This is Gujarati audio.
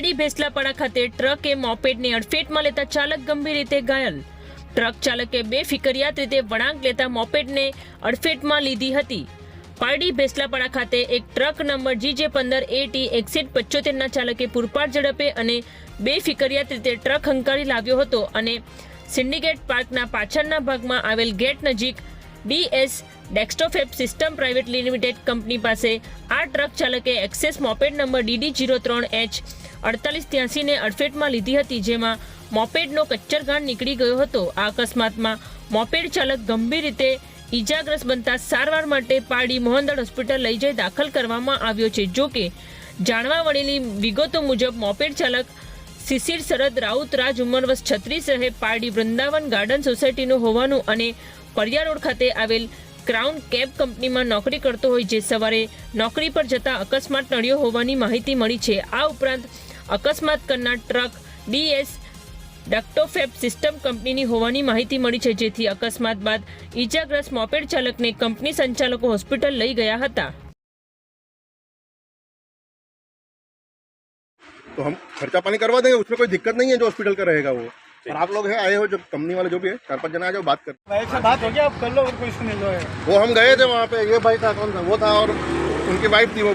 પારડી ભેસલાપાડા ખાતે ટ્રકે મોપેડને અડફેટમાં લેતા ચાલક ગંભીર રીતે ઘાયલ. ટ્રક ચાલકે બે ફિકરિયાત રીતે વળાંક લેતા મોપેડને અડફેટમાં લીધી હતી. પારડી ભેસલાપાડા ખાતે એક ટ્રક નંબર જીજે પંદર એટી એક્સિટ પચોતેરના ચાલકે પૂરપાટ ઝડપે અને બે ફિકરિયાત રીતે ટ્રક હંકારી લાવ્યો હતો અને સિન્ડિકેટ પાર્કના પાછળના ભાગમાં આવેલ ગેટ નજીક ડીએસ ડેક્સ્ટોફેપ સિસ્ટમ પ્રાઇવેટ લિમિટેડ કંપની પાસે આ ટ્રક ચાલકે Access moped number DD zero ત્રણ એચ અડતાલીસ ત્યાસીને અડફેટમાં લીધી હતી, જેમાં મોપેડનો કચ્ચરગાંઠ નીકળી ગયો હતો. આ અકસ્માતમાં મોપેડ ચાલક ગંભીર રીતે ઈજાગ્રસ્ત બનતા સારવાર માટે પારડી મોહનદળ હોસ્પિટલ લઈ જઈ દાખલ કરવામાં આવ્યો છે. જો કે, જાણવા મળેલી વિગતો મુજબ, મોપેડ ચાલક શિશિર શરદ રાઉત રાજ ઉંમર વર્ષ છત્રીસ રહે. પારડી વૃંદાવન ગાર્ડન સોસાયટીનું હોવાનું અને પડિયા રોડ ખાતે આવેલ ક્રાઉન કેબ કંપનીમાં નોકરી કરતો હોય, જે સવારે નોકરી પર જતા અકસ્માત નડ્યો હોવાની માહિતી મળી છે. આ ઉપરાંત અકસ્માત કરનાર ટ્રક ડીએસ ડક્ટોફેબ સિસ્ટમ કંપનીની હોવાની માહિતી મળી છે જેથી અકસ્માત બાદ ઈજાગ્રસ્ત મોપેડ ચાલકને કંપની સંચાલકો હોસ્પિટલ લઈ ગયા હતા तो हम खर्चा पानी करवा देंगे उसमें कोई दिक्कत नहीं है जो हॉस्पिटल का रहेगा वो और आप लोग है आए हो जो कंपनी वाले जो भी है चार पांच जना आ जाओ बात कर भाई से बात हो गया आप कर लो और कोई सुन लो है वो हम गए थे वहाँ पे ये भाई था कौन था वो था और उनकी वाइफ थी वो